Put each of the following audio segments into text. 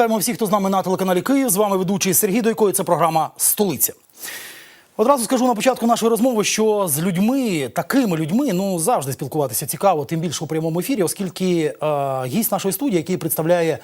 Вітаємо всіх, хто з нами на телеканалі Київ. З вами ведучий Сергій Дойко. і Це програма Столиця. Одразу скажу на початку нашої розмови, що з людьми, такими людьми, ну завжди спілкуватися цікаво, тим більше у прямому ефірі, оскільки е, гість нашої студії, який представляє е,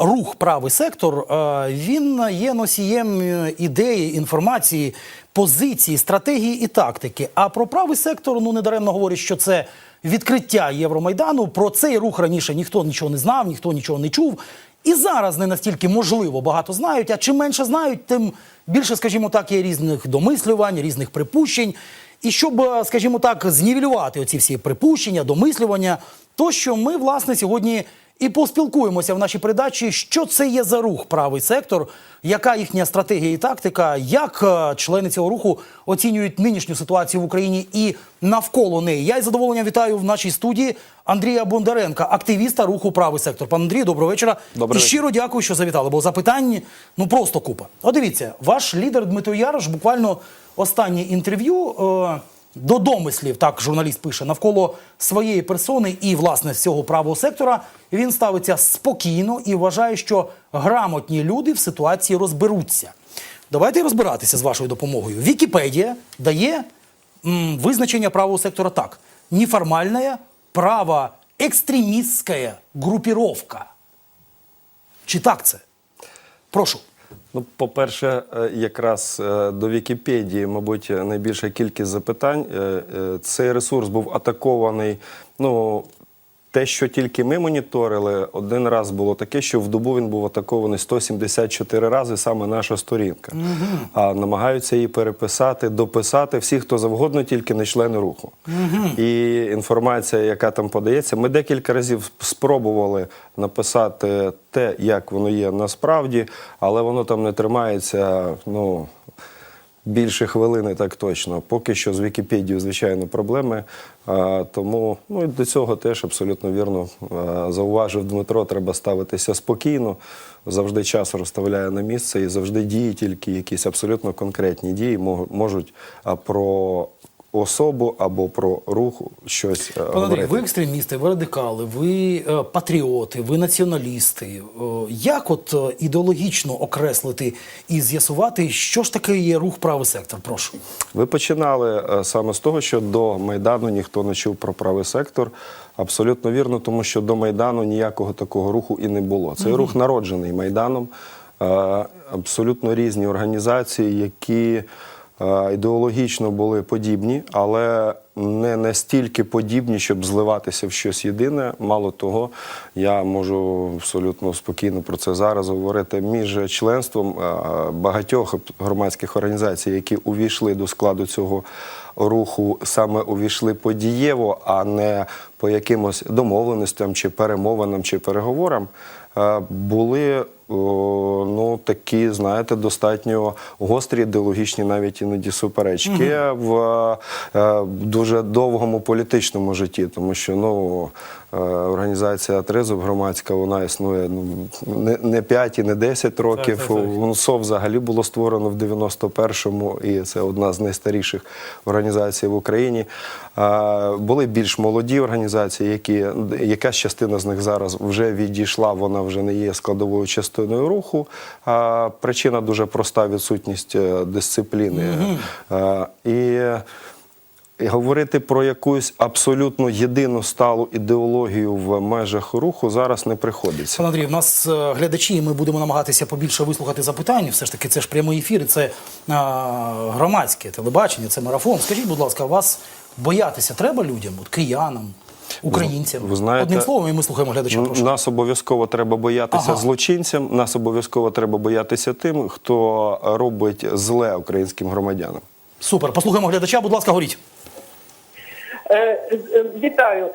рух правий сектор, е, він є носієм е, ідеї, інформації, позиції, стратегії і тактики. А про правий сектор ну недаремно говорять, що це відкриття Євромайдану. Про цей рух раніше ніхто нічого не знав, ніхто нічого не чув. І зараз не настільки можливо багато знають, а чим менше знають, тим більше, скажімо так, є різних домислювань, різних припущень. І щоб, е, скажімо так, знівелювати оці всі припущення, домислювання, то що ми, власне, сьогодні і поспілкуємося в нашій передачі, що це є за рух правий сектор, яка їхня стратегія і тактика, як е, члени цього руху оцінюють нинішню ситуацію в Україні і навколо неї. Я із задоволенням вітаю в нашій студії Андрія Бондаренка, активіста руху правий сектор. Пан Андрій, доброго вечора. Добрий і щиро дякую, що завітали, бо запитань ну просто купа. От дивіться, ваш лідер Дмитро Ярош буквально останнє інтерв'ю. Е- до домислів, так журналіст пише, навколо своєї персони і власне всього правого сектора він ставиться спокійно і вважає, що грамотні люди в ситуації розберуться. Давайте розбиратися з вашою допомогою. Вікіпедія дає м, визначення правого сектора так: неформальная правоекстремистская группировка. Чи так це? Прошу. Ну, по-перше, е, якраз е, до Вікіпедії, мабуть, найбільша кількість запитань. Е, Цей ресурс був атакований. Ну, те, що тільки ми моніторили, один раз було таке, що в добу він був атакований 174 рази, саме наша сторінка. А намагаються її переписати, дописати всі, хто завгодно, тільки не члени руху. І інформація, яка там подається, ми декілька разів спробували написати те, як воно є насправді, але воно там не тримається. Ну, Більше хвилини, так точно. Поки що з Вікіпедією, звичайно, проблеми. А, тому ну, і до цього теж абсолютно вірно а, зауважив Дмитро, треба ставитися спокійно. Завжди час розставляє на місце і завжди дії тільки якісь абсолютно конкретні дії мож- можуть про особу або про рух щось Пане Андрій, говорити. ви екстремісти, ви радикали, ви е, патріоти, ви націоналісти. Е, як от е, ідеологічно окреслити і з'ясувати, що ж таке є рух правий сектор? Прошу. Ви починали е, саме з того, що до Майдану ніхто не чув про правий сектор. Абсолютно вірно, тому що до Майдану ніякого такого руху і не було. Цей рух народжений Майданом. Е, Абсолютно різні організації, які е, ідеологічно були подібні, але не настільки подібні, щоб зливатися в щось єдине. Мало того, я можу абсолютно спокійно про це зараз говорити між членством е, багатьох громадських організацій, які увійшли до складу цього руху, саме увійшли подієво, а не по якимось домовленостям чи перемовинам чи переговорам. е, Були ну такі, знаєте, достатньо гострі ідеологічні, навіть іноді суперечки в е, дуже довгому політичному житті, тому що ну е, організація Тризуб громадська вона існує ну не, не 5 і не 10 років. Так, так. УНСО взагалі було створено в 91-му, і це одна з найстаріших організацій в Україні. А, Були більш молоді організації, які якась частина з них зараз вже відійшла, вона вже не є складовою частиною руху. А, Причина дуже проста відсутність е, дисципліни. А, І і говорити про якусь абсолютно єдину сталу ідеологію в межах руху зараз не приходиться. Пане Андрій, в нас е, глядачі, і ми будемо намагатися побільше вислухати запитань. Все ж таки, це ж прямий ефір, це е, громадське телебачення, це марафон. Скажіть, будь ласка, вас боятися треба людям, от, киянам, українцям? ви знаєте, Одним словом, і ми слухаємо глядача. Прошу. Нас обов'язково треба боятися Ага. злочинцям, нас обов'язково треба боятися тим, хто робить зле українським громадянам. Супер. Послухаємо глядача, будь ласка, говоріть. Е, е, Вітаю.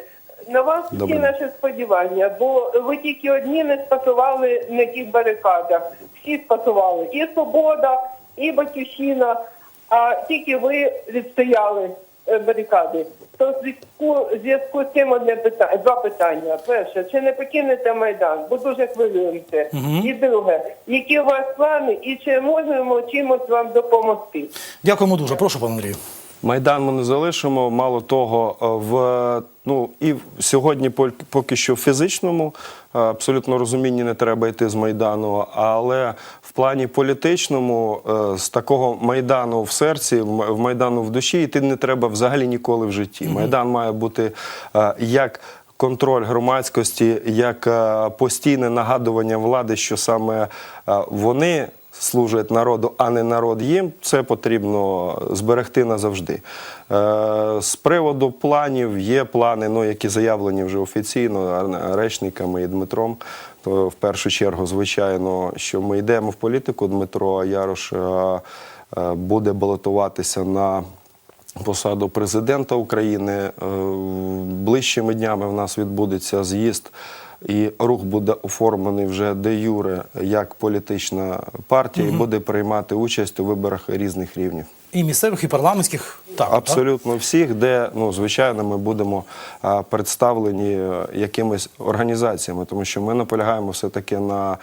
На вас всі Добре. наші сподівання, бо ви тільки одні не спасували на тих барикадах. Всі спасували. І Свобода, і Батьківщина, а тільки ви відстояли барикади. То в зв'язку, зв'язку з цим одне питання, два питання. Перше, чи не покинете Майдан? Бо дуже хвилюємося. І друге, які у вас плани і чи можемо чимось вам допомогти? Дякуємо дуже. Прошу, пане Андрію. Майдан ми не залишимо. Мало того, е, в ну і сьогодні поки що в фізичному е, абсолютно розумінні не треба йти з майдану, але в плані політичному е, з такого майдану в серці, в майдану в душі йти не треба взагалі ніколи в житті. Майдан має бути як. Контроль громадськості як постійне нагадування влади, що саме вони служать народу, а не народ їм, це потрібно зберегти назавжди. Е, З приводу планів є плани, ну, які заявлені вже офіційно речниками і Дмитром. То в першу чергу, звичайно, що ми йдемо в політику. Дмитро Ярош е, е, буде балотуватися на посаду президента України. Е, Ближчими днями в нас відбудеться з'їзд, і рух буде оформлений вже де юре як політична партія і буде приймати участь у виборах різних рівнів. І місцевих, і парламентських. Так, так? Абсолютно всіх, де ну звичайно ми будемо а, представлені е, якимись організаціями, тому що ми наполягаємо все таки на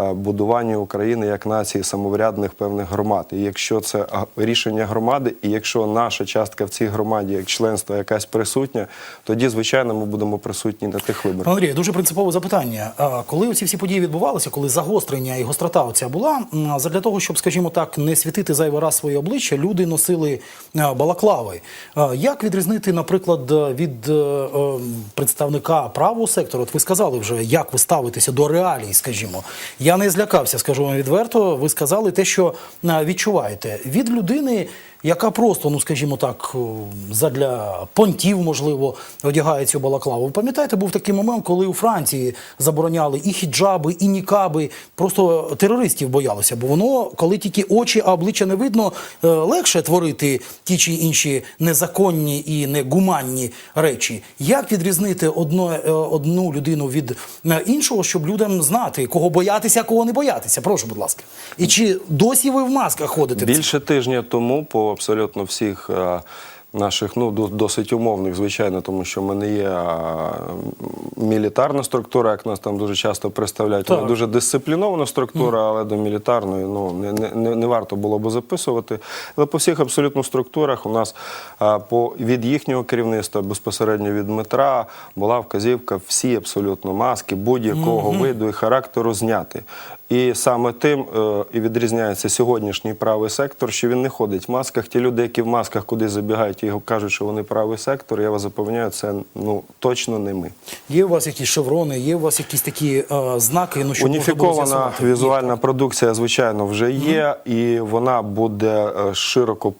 е, будуванні України як нації самоврядних певних громад. І якщо це рішення громади, і якщо наша частка в цій громаді, як членство якась присутня, тоді звичайно ми будемо присутні на тих виборах. Пане Андрію, дуже принципове запитання. А Коли оці всі події відбувалися, коли загострення і гострота оця була, задля того, щоб, скажімо так, не світити зайвий раз своє обличчя, люди носили е, балаклави. Як відрізнити, наприклад, е, від е, е, представника правого сектору? От ви сказали вже, як ви ставитеся до реалій, скажімо. Я не злякався, скажу вам відверто. Ви сказали те, що відчуваєте від людини. Яка просто, ну скажімо так, задля понтів, можливо, одягає цю балаклаву. Пам'ятаєте, був такий момент, коли у Франції забороняли і хіджаби, і нікаби. Просто терористів боялися, бо воно, коли тільки очі, а обличчя не видно, е, легше творити ті чи інші незаконні і негуманні речі. Як відрізнити одно, е, одну людину від е, іншого, щоб людям знати, кого боятися, а кого не боятися? Прошу, будь ласка. І чи досі ви в масках ходите? Більше тижня тому по абсолютно всіх е, наших, ну досить умовних, звичайно, тому що ми не є мілітарна структура, як нас там дуже часто представляють. Так. дуже дисциплінована структура, але до мілітарної ну не, не, не, варто було би записувати. Але по всіх абсолютно структурах у нас по від їхнього керівництва, безпосередньо від Дмитра, була вказівка всі абсолютно маски будь-якого виду і характеру зняти. І саме тим е, і відрізняється сьогоднішній правий сектор, що він не ходить в масках. Ті люди, які в масках куди забігають і кажуть, що вони правий сектор, я вас запевняю, це ну точно не ми. Є у вас якісь шеврони, є у вас якісь такі е, знаки, ну було Уніфікована візуальна продукція, звичайно, вже є, і вона буде е, широко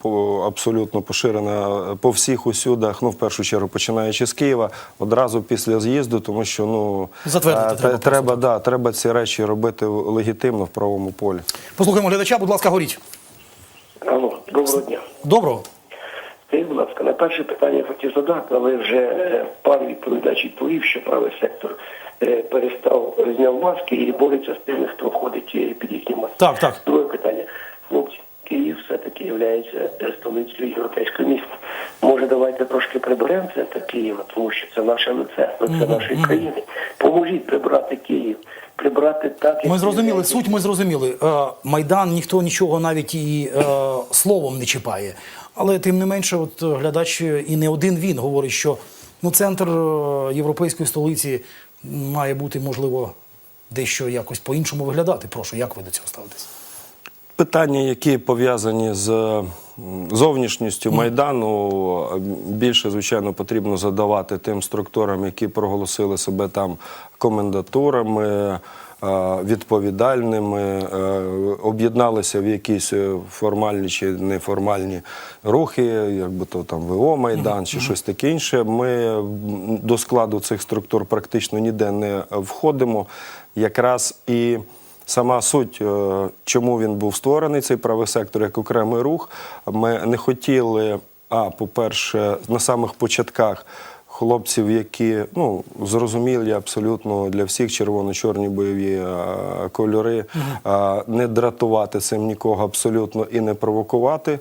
абсолютно поширена е, по всіх усюдах. Ну, в першу чергу, починаючи з Києва, одразу після з'їзду, тому що ну Затвердити треба треба, да, треба ці речі робити легітимно в правовому полі. Послухаємо глядача, будь ласка, горіть. Алло, доброго дня. Доброго. Скажіть, будь ласка, на перше питання я хотів задати, але вже е, пан відповідач відповів, що правий сектор е, перестав зняв маски і бореться з тими, хто входить е, під їхні маски. Так, так. Друге питання. Хлопці, Київ все-таки є столицею європейського міста. Може, давайте трошки приберемо це та Києва, тому що це наше лице, лице нашої країни. Поможіть прибрати Київ, прибрати так, як Ми зрозуміли суть. Ми зрозуміли. Е, Майдан ніхто нічого навіть і е, словом не чіпає. Але тим не менше, от е, глядач і не один він говорить, що ну центр європейської столиці має бути можливо дещо якось по-іншому виглядати. Прошу, як ви до цього ставитесь? Питання, які пов'язані з зовнішністю майдану, більше звичайно потрібно задавати тим структурам, які проголосили себе там комендатурами. Відповідальними е, об'єдналися в якісь е, формальні чи неформальні рухи, якби то там ВО Майдан чи щось таке інше. Ми до складу цих структур практично ніде не входимо. Якраз і Сама суть, е, чому він був створений, цей правий сектор як окремий рух. Ми не хотіли, а по-перше, на самих початках хлопців, які ну зрозумілі абсолютно для всіх червоно-чорні бойові е, кольори, не дратувати цим нікого абсолютно і не провокувати,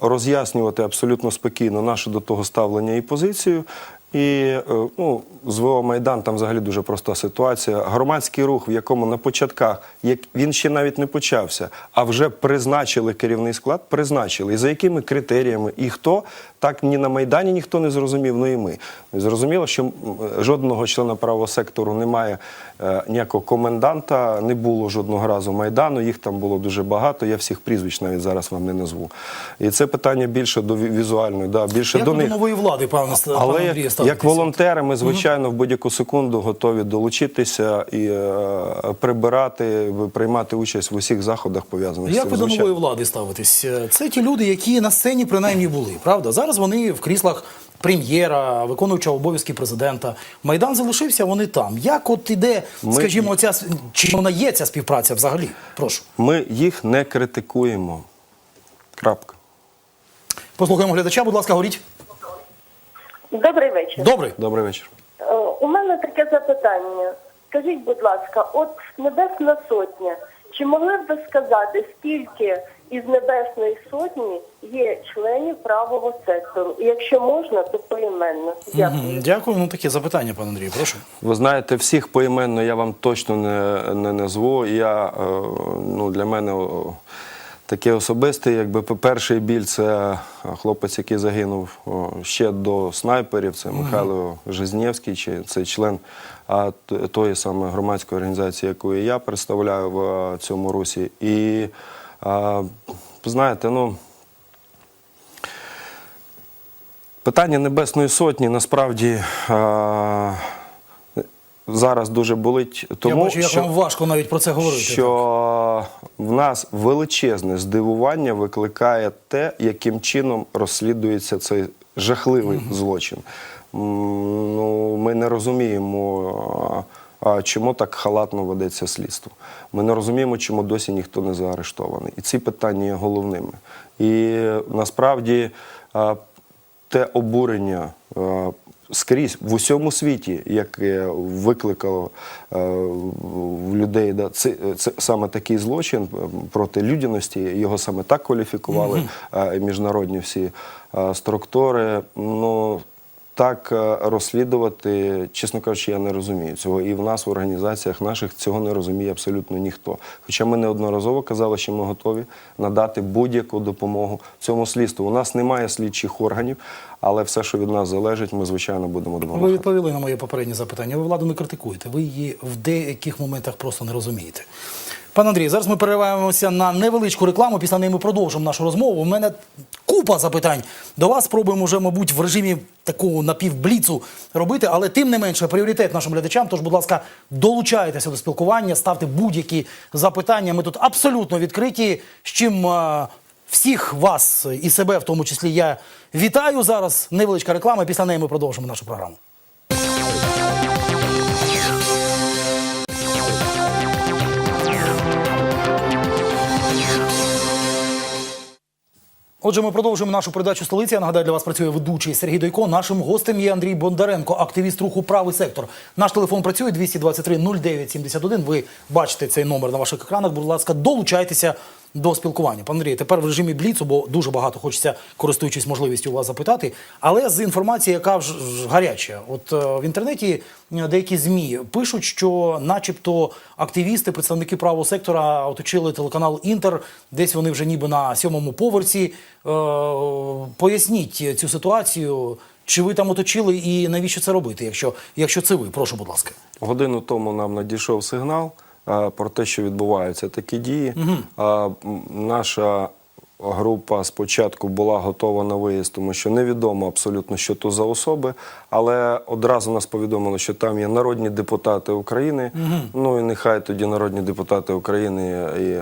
роз'яснювати абсолютно спокійно наше до того ставлення і позицію. І е, ну, з ВО Майдан там взагалі дуже проста ситуація. Громадський рух, в якому на початках як він ще навіть не почався, а вже призначили керівний склад, призначили. І за якими критеріями і хто, так ні на Майдані ніхто не зрозумів, ну і ми. Зрозуміло, що жодного члена правого сектору немає е, ніякого коменданта, не було жодного разу Майдану, їх там було дуже багато. Я всіх прізвищ навіть зараз вам не назву. І це питання більше до візуальної, да, більше Як до них. нової влади, пане Але як, як волонтери, ми звичайно в будь-яку секунду готові долучитися і е, прибирати, приймати участь в усіх заходах пов'язаних з цим. Як ви до нової влади ставитесь? Е, Це ті люди, які на сцені принаймні були, правда? Зараз вони в кріслах прем'єра, виконуючого обов'язки президента. Майдан залишився, вони там. Як от іде, Ми- скажімо, ця с- чи вона є ця співпраця взагалі? Прошу. Ми їх не критикуємо. Крапка. Послухаємо глядача, будь ласка, говоріть. Добрий вечір. Добре. Добрий вечір. Е, У мене таке запитання. Скажіть, будь ласка, от Небесна Сотня, чи могли б ви сказати, скільки із Небесної Сотні є членів правого сектору? І якщо можна, то поіменно. Дякую. Дякую. Ну таке запитання, пане Андрію, прошу. Ви знаєте, всіх поіменно я вам точно не, не назву. Я, е, ну, для мене о, такий особистий, якби перший біль це хлопець, який загинув ще до снайперів. Це Михайло Жизнєвський, чи це член а, тої саме громадської організації, яку я представляю в е, цьому русі. І знаєте, ну. Питання Небесної Сотні насправді а, зараз дуже болить, тому Я бачу, як що, вам важко навіть про це говорити. що в нас величезне здивування викликає те, яким чином розслідується цей жахливий злочин. Ну, ми не розуміємо. Чому так халатно ведеться слідство? Ми не розуміємо, чому досі ніхто не заарештований. І ці питання є головними. І насправді те обурення скрізь в усьому світі, яке викликало е, в людей, да, це, це саме такий злочин проти людяності, його саме так кваліфікували е, міжнародні всі е, структури. Ну, так е, розслідувати, чесно кажучи, я не розумію цього. І в нас в організаціях наших цього не розуміє абсолютно ніхто. Хоча ми неодноразово казали, що ми готові надати будь-яку допомогу цьому слідству. У нас немає слідчих органів, але все, що від нас залежить, ми звичайно будемо Ви відповіли на моє попереднє запитання. Ви владу не критикуєте, ви її в деяких моментах просто не розумієте. Пане Андрій, зараз ми перериваємося на невеличку рекламу. Після неї ми продовжимо нашу розмову. У мене купа запитань до вас. Спробуємо вже, мабуть, в режимі такого напівбліцу робити, але тим не менше пріоритет нашим глядачам. Тож, будь ласка, долучайтеся до спілкування, ставте будь-які запитання. Ми тут абсолютно відкриті. З чим е, всіх вас і себе, в тому числі, я вітаю зараз. Невеличка реклама. Після неї ми продовжимо нашу програму. Отже, ми продовжуємо нашу передачу столиці. Я нагадаю, для вас працює ведучий Сергій Дойко. Нашим гостем є Андрій Бондаренко, активіст руху правий сектор. Наш телефон працює 223 09 71. Ви бачите цей номер на ваших екранах. Будь ласка, долучайтеся до спілкування. Пане Андрій, тепер в режимі бліцу, бо дуже багато хочеться, користуючись можливістю, у вас запитати. Але з інформації, яка вже гаряча, от е, в інтернеті е, деякі змі пишуть, що, начебто, активісти, представники правого сектора оточили телеканал Інтер. Десь вони вже ніби на сьомому поверсі. Е, поясніть цю ситуацію. Чи ви там оточили і навіщо це робити? Якщо, якщо це ви, прошу, будь ласка. Годину тому нам надійшов сигнал про те, що відбуваються такі дії. М, наша група спочатку була готова на виїзд, тому що невідомо абсолютно, що то за особи, але одразу нас повідомили, що там є народні депутати України. Ну і нехай тоді народні депутати України і,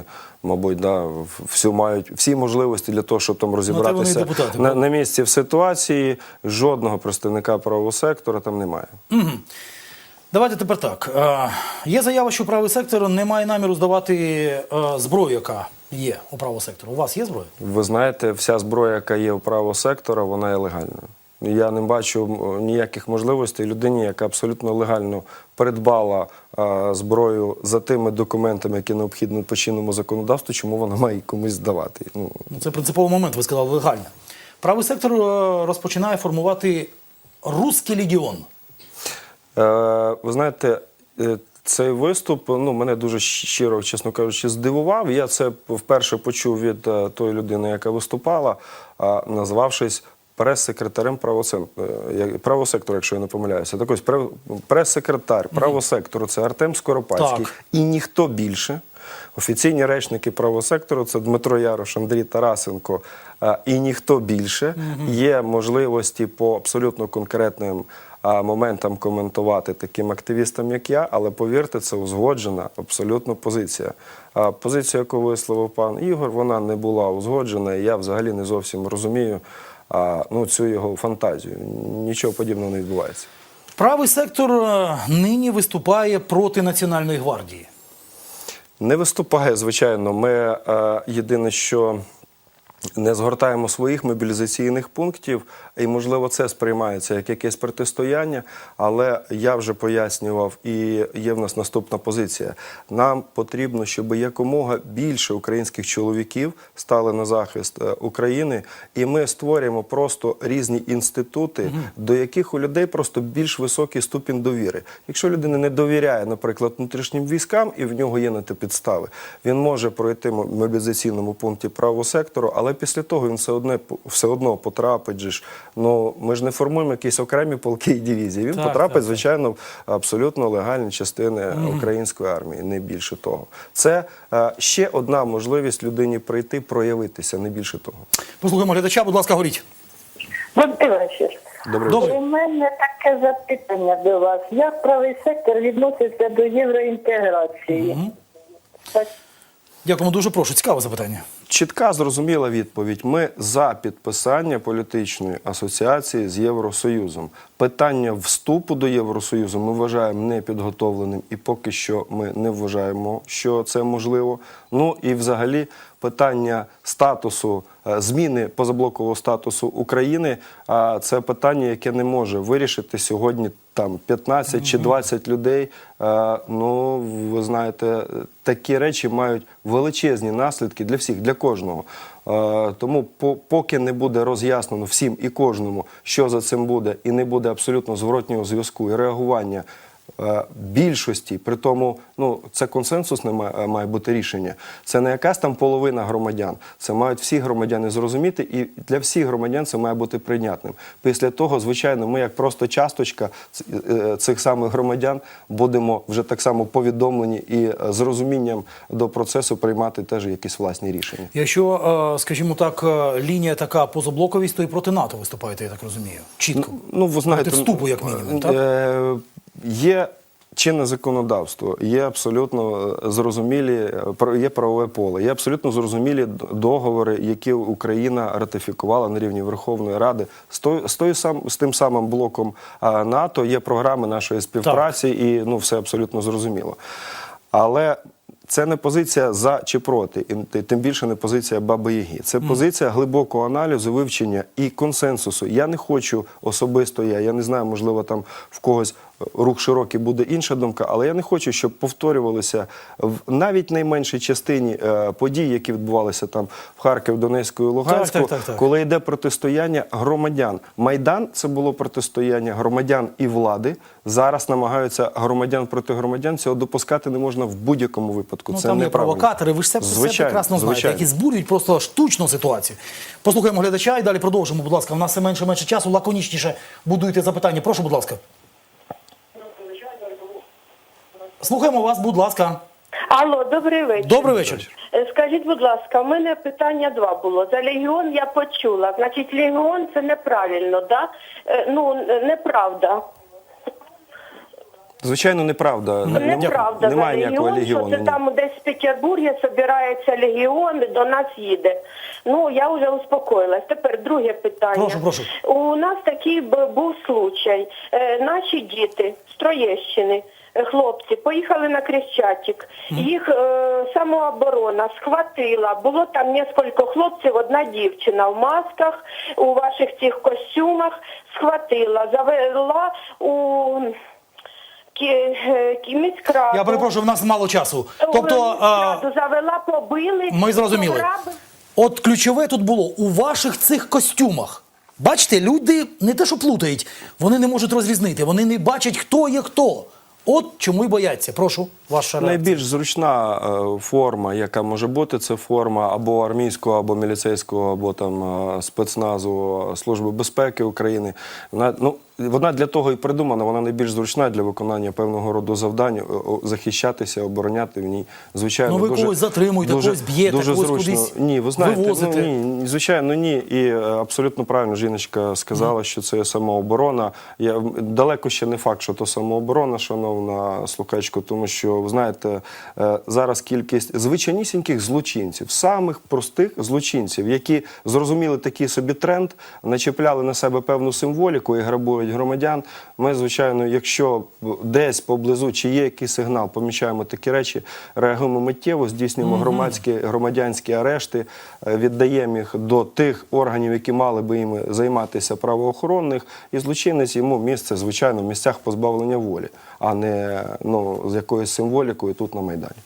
мабуть, да, всю мають всі можливості для того, щоб там і розібратися депутати, на, на місці в ситуації. Жодного представника правого сектора там немає. Давайте тепер так. Е, є заява, що правий сектор не має наміру здавати е, зброю, яка є у правого сектору. У вас є зброя? Ви знаєте, вся зброя, яка є у правого сектора, вона є легальною. Я не бачу ніяких можливостей людині, яка абсолютно легально придбала е, зброю за тими документами, які необхідні по чинному законодавству, чому вона має комусь здавати. Ну, Ну, це принциповий момент, ви сказали легально. Правий сектор розпочинає формувати Русський легіон. Е, ви знаєте, е, цей виступ ну, мене дуже щиро, чесно кажучи, здивував. Я це вперше почув від е, тої людини, яка виступала, назвавшись прес-секретарем правосектору, якщо я не помиляюся. Так ось прес-секретар правосектору це Артем Скоропадський Так. і ніхто більше. Офіційні речники правосектору це Дмитро Ярош, Андрій Тарасенко і ніхто більше. Є можливості по абсолютно конкретним моментам коментувати таким активістам, як я, але повірте, це узгоджена абсолютно позиція. Позиція, яку висловив пан Ігор, вона не була узгоджена, і я взагалі не зовсім розумію ну, цю його фантазію. Нічого подібного не відбувається. Правий сектор е, нині виступає проти Національної гвардії. Не виступає, звичайно. Ми е, єдине, що не згортаємо своїх мобілізаційних пунктів, і можливо це сприймається як якесь протистояння. Але я вже пояснював, і є в нас наступна позиція. Нам потрібно, щоб якомога більше українських чоловіків стали на захист е, України, і ми створюємо просто різні інститути, до яких у людей просто більш високий ступінь довіри. Якщо людина не довіряє, наприклад, внутрішнім військам, і в нього є на те підстави, він може пройти в мобілізаційному пункті правого сектору, але після того він все одне все одно потрапить. Же ж ну ми ж не формуємо якісь окремі полки і дивізії. Він Так, потрапить, так, звичайно, в абсолютно легальні частини української армії, не більше того. Це е, ще одна можливість людині прийти, проявитися, не більше того. Послухаємо глядача, будь ласка, говоріть. Добрий вечір. У мене таке запитання до вас. Як правий сектор відноситься до євроінтеграції? Так. Дякуємо дуже прошу. Цікаве запитання. Чітка зрозуміла відповідь. Ми за підписання політичної асоціації з Євросоюзом. Питання вступу до Євросоюзу ми вважаємо непідготовленим, і поки що ми не вважаємо, що це можливо. Ну і взагалі питання статусу зміни позаблокового статусу України. а це питання, яке не може вирішити сьогодні там 15 чи 20 людей. Е, Ну ви знаєте, такі речі мають величезні наслідки для всіх, для кожного. Е, Тому поки не буде роз'яснено всім і кожному, що за цим буде, і не буде абсолютно зворотнього зв'язку і реагування. Е, Більшості, при тому, ну це консенсусне має, має бути рішення. Це не якась там половина громадян. Це мають всі громадяни зрозуміти, і для всіх громадян це має бути прийнятним. Після того, звичайно, ми, як просто часточка е, цих самих громадян, будемо вже так само повідомлені і е, з розумінням до процесу приймати теж якісь власні рішення. Якщо, е, скажімо так, е, лінія така позаблоковість, то і проти НАТО виступаєте, я так розумію. Чітко. Ну, ви знаєте, Проти вступу, як мінімум, так? Е, є чинне законодавство, є абсолютно е, зрозумілі, е, є правове поле, є абсолютно зрозумілі договори, які Україна ратифікувала на рівні Верховної Ради. З, той, з, тою сам, з тим самим блоком НАТО є програми нашої співпраці, і ну, все абсолютно зрозуміло. Але це не позиція за чи проти, і тим більше не позиція Баби Яги. Це позиція глибокого аналізу, вивчення і консенсусу. Я не хочу особисто я, я не знаю, можливо, там в когось е, рух широкий буде інша думка, але я не хочу, щоб повторювалися в навіть найменшій частині е, подій, які відбувалися там в Харків, Донецьку і Луганську, так, так, так. коли йде протистояння громадян. Майдан це було протистояння громадян і влади. Зараз намагаються громадян проти громадян. Цього допускати не можна в будь-якому випадку. Ну, це там є провокатори, ви ж це все Звичайно, прекрасно знаєте, звичайно. які збурюють просто штучну ситуацію. Послухаємо глядача і далі продовжимо, будь ласка. У нас все менше менше часу, лаконічніше будуйте запитання. Прошу, будь ласка. Слухаємо вас, будь ласка. Алло, добрий вечір. Добрий вечір. Е, Скажіть, будь ласка, у мене питання два було. За легіон я почула. Значить, легіон це неправильно, да? Е, Ну, неправда. Звичайно, неправда. Неправда Немає за ніякого легіон, що легіону. це там десь в Петербургі збирається легіон і до нас їде. Ну, я вже успокоїлась. Тепер друге питання. Прошу, прошу. У нас такий б- був случай. Е, наші діти з Троєщини, хлопці, поїхали на Крещатик. Їх е, самооборона схватила. Було там кілька хлопців, одна дівчина в масках, у ваших цих костюмах схватила, завела у е, міськраду. Я перепрошую, в нас мало часу. Тобто, Тобто, завела, побили. ми зрозуміли. От ключове тут було у ваших цих костюмах. Бачите, люди не те, що плутають, вони не можуть розрізнити, вони не бачать, хто є хто. От чому й бояться. Прошу, ваша реакція. Найбільш зручна е, форма, яка може бути, це форма або армійського, або міліцейського, або там е, спецназу Служби безпеки України. Вона ну вона для того і придумана. Вона найбільш зручна для виконання певного роду завдань, захищатися, обороняти в ній. Звичайно, Ну, ви дуже, когось затримуєте, дуже, когось б'єте, когось зручно. кудись Ні, ви знаєте, вивозите. ну, ні, звичайно, ні. І е, абсолютно правильно жіночка сказала, що це самооборона. Я далеко ще не факт, що то самооборона, шановна слухачко, тому що ви знаєте, е, зараз кількість звичайнісіньких злочинців, самих простих злочинців, які зрозуміли такий собі тренд, начепляли на себе певну символіку і грабують громадян. Ми, звичайно, якщо десь поблизу чи є якийсь сигнал, помічаємо такі речі, реагуємо миттєво, здійснюємо громадські громадянські арешти, е, віддаємо їх до тих органів, які мали би їм займатися правоохоронних, і злочинець йому місце, звичайно, в місцях позбавлення волі, а не ну, з якоюсь символікою тут на Майдані.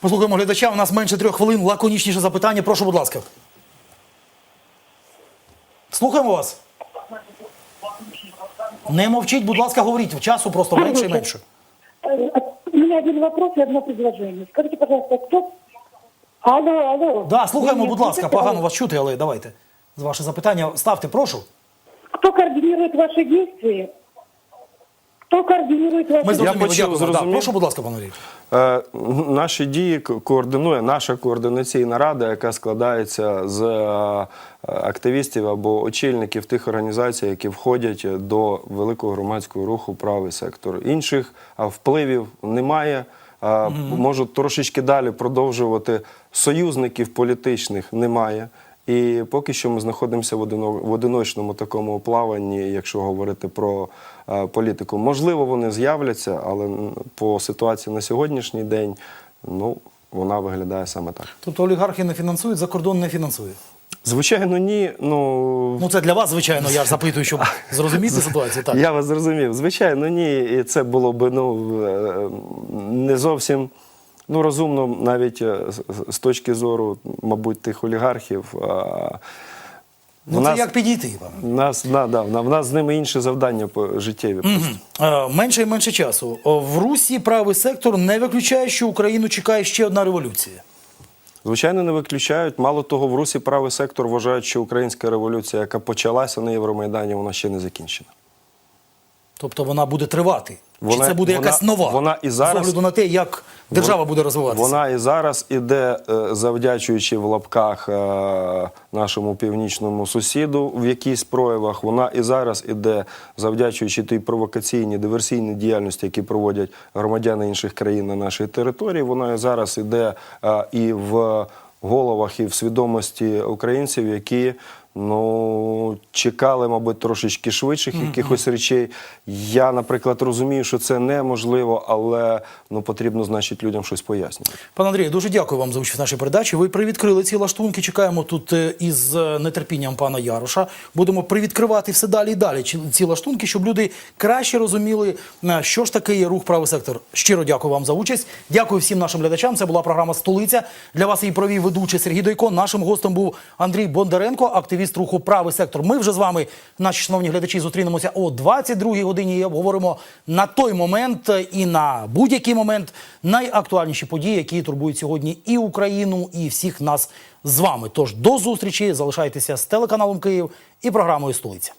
Послухаємо глядача. У нас менше трьох хвилин. Лаконічніше запитання. Прошу, будь ласка. Слухаємо вас. Не мовчіть, будь ласка, говоріть. Часу просто менше і менше. Э, У меня один вопрос и одно предложение. Скажите, пожалуйста, кто... Алло, алло. Да, слухаємо, Вы будь меня ласка. слышите? Погано вас чути, але давайте. З ваше запитання ставте, прошу. Кто координирует ваши действия? Кто координирует ваши Ми Я почув, зрозумів. прошу, будь ласка, пане Андрій. Е, Наші дії координує наша координаційна рада, яка складається з е, активістів або очільників тих організацій, які входять до великого громадського руху правий сектор. Інших впливів немає. А, Можуть трошечки далі продовжувати союзників політичних немає. І поки що ми знаходимося в одино- в одиночному такому плаванні, якщо говорити про е, політику. Можливо, вони з'являться, але по ситуації на сьогоднішній день ну, вона виглядає саме так. Тобто олігархи не фінансують, за кордон не фінансує. Звичайно, ні. Ну, Ну це для вас, звичайно, я ж запитую, щоб зрозуміти ситуацію. Так. Я вас зрозумів. Звичайно, ні. І це було б ну, е, не зовсім ну, розумно, навіть е, з- точки зору, мабуть, тих олігархів. Ну це як підійти, пане. В нас, да, да, в нас з ними інші завдання по життєві. Е, Менше і менше часу. В Русі правий сектор не виключає, що Україну чекає ще одна революція. Звичайно, не виключають. Мало того, в Русі правий сектор вважають, що українська революція, яка почалася на Євромайдані, вона ще не закінчена. Тобто вона буде тривати. Чи це буде вона- якась нова? вона і зараз- З огляду на те, як держава буде розвиватися. Вона і зараз іде, е, завдячуючи в лапках е, нашому північному сусіду в якійсь проявах. Вона і зараз іде, завдячуючи тій провокаційній диверсійній діяльності, які проводять громадяни інших країн на нашій території. Вона і зараз іде е, і в головах, і в свідомості українців, які. Ну, чекали, мабуть, трошечки швидших якихось речей. Я, наприклад, розумію, що це неможливо, але ну, потрібно, значить, людям щось пояснювати. Пане Андрію, дуже дякую вам за участь в нашій передачі. Ви привідкрили ці лаштунки. Чекаємо тут е, із е, нетерпінням пана Яроша. Будемо привідкривати все далі і далі ці- ці лаштунки, щоб люди краще розуміли, е, що ж таке є рух правий сектор. Щиро дякую вам за участь. Дякую всім нашим глядачам. Це була програма Столиця. Для вас її провів ведучий Сергій Дойко. Нашим гостем був Андрій Бондаренко, активіст руху Правий сектор. Ми вже з вами, наші шановні глядачі, зустрінемося о 22-й годині і обговоримо на той момент е, і на будь-який момент найактуальніші події, які турбують сьогодні і Україну, і всіх нас з вами. Тож до зустрічі. Залишайтеся з телеканалом Київ і програмою Столиця.